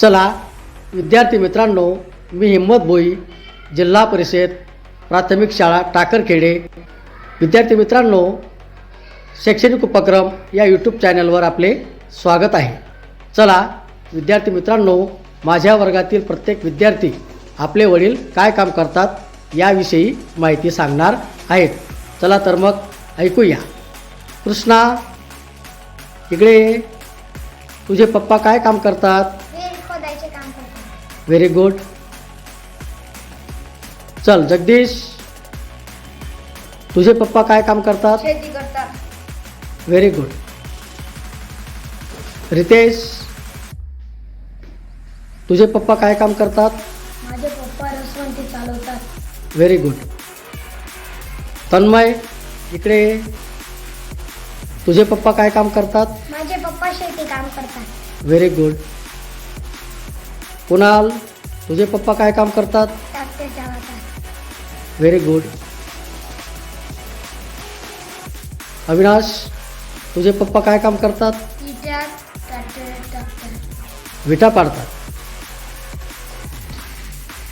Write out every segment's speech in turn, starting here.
चला विद्यार्थी मित्रांनो मी हिम्मत भोई जिल्हा परिषद प्राथमिक शाळा टाकरखेडे. विद्यार्थी मित्रांनो शैक्षणिक उपक्रम या यूट्यूब चॅनलवर आपले स्वागत आहे. चला विद्यार्थी मित्रांनो माझ्या वर्गातील प्रत्येक विद्यार्थी आपले वडील काय काम करतात याविषयी माहिती सांगणार आहेत. चला तर मग ऐकूया. कृष्णा इकडे तुझे पप्पा काय काम करतात? व्हेरी गुड चल जगदीश तुझे पप्पा काय काम करतात? शेती करतात. व्हेरी गुड रितेश तुझे पप्पा काय काम करतात? माझे पप्पा रसवंती चालवतात. व्हेरी गुड तन्मय इकडे ये. तुझे पप्पा काय काम करतात? माझे पप्पा शेती काम करतात. व्हेरी गुड कुणाल तुझे पप्पा काय काम करतात? व्हेरी गुड अविनाश तुझे पप्पा काय काम करतात? विटा पाडतात.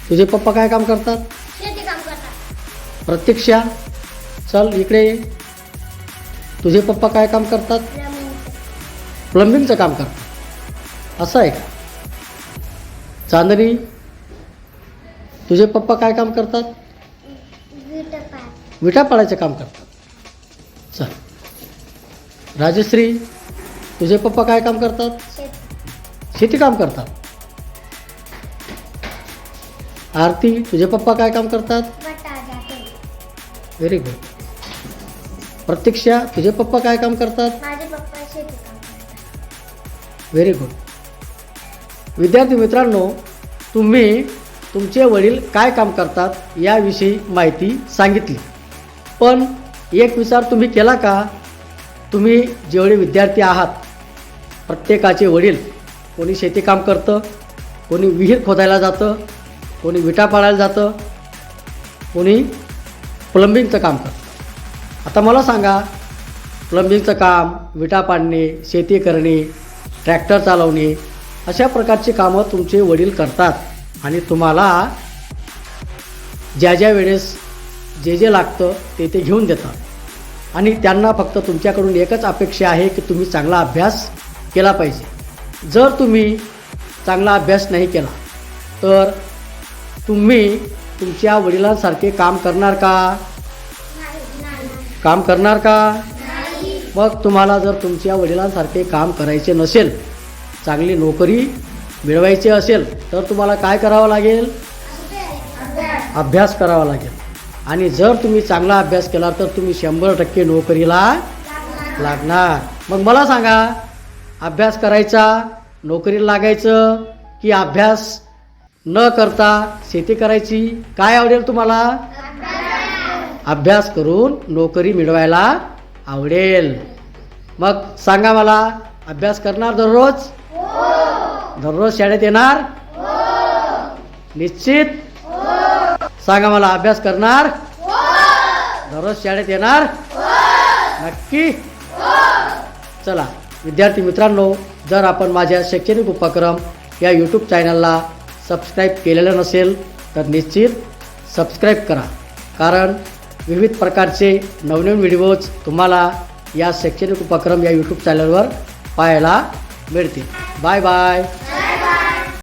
तुझे पप्पा काय काम करतात? शेती काम करतात. प्रत्यक्षा चल इकडे ये. तुझे पप्पा काय काम करतात? प्लंबिंगचं काम करतात. असं आहे का? चांदणी? तुझे पप्पा काय काम करतात? विटा पाडायचं काम करतात. चल. राजश्री तुझे पप्पा काय काम करतात? शेती. काम करतात. आरती तुझे पप्पा काय काम करतात? व्हेरी गुड प्रत्यक्षा तुझे पप्पा काय काम करतात? व्हेरी गुड विद्यार्थी मित्रांनो तुम्ही तुमचे वडील काय काम करतात याविषयी माहिती सांगितली. पण एक विचार तुम्ही केला का? तुम्ही जेवढे विद्यार्थी आहात प्रत्येकाचे वडील कोणी शेती काम करतं कोणी विहीर खोदायला जातं कोणी विटा पाडायला जातं कोणी प्लंबिंगचं काम करतं. आता मला सांगा प्लंबिंगचं काम विटा पाडणे शेती करणे ट्रॅक्टर चालवणे अशा प्रकारची कामं तुमचे वडील करतात आणि तुम्हाला ज्या ज्या वेळेस जे जे लागतं ते ते घेऊन देतात. आणि त्यांना फक्त तुमच्याकडून एकच अपेक्षा आहे की तुम्ही चांगला अभ्यास केला पाहिजे. जर तुम्ही चांगला अभ्यास नाही केला तर तुम्ही तुमच्या वडिलांसारखे काम करणार का? काम करणार का? मग तुम्हाला जर तुमच्या वडिलांसारखे काम करायचे नसेल चांगली नोकरी मिळवायची असेल तर तुम्हाला काय करावं लागेल? अभ्यास करावा लागेल. आणि जर तुम्ही चांगला अभ्यास केला तर तुम्ही शंभर टक्के नोकरीला लागणार. मग मला सांगा अभ्यास करायचा नोकरीला लागायचं की अभ्यास न करता शेती करायची? काय आवडेल तुम्हाला? अभ्यास करून नोकरी मिळवायला आवडेल. मग सांगा मला अभ्यास करणार दररोज? दररोज शाळेत येणार? निश्चित? सांगा मला अभ्यास करणार? दररोज शाळेत येणार? नक्की? चला विद्यार्थी मित्रांनो जर आपण माझ्या शैक्षणिक उपक्रम या यूट्यूब चॅनलला सबस्क्राईब केलेलं नसेल तर निश्चित सबस्क्राईब करा. कारण विविध प्रकारचे नवनवीन व्हिडिओज तुम्हाला या शैक्षणिक उपक्रम या यूट्यूब चॅनलवर पाहायला मिळतील. Bye bye.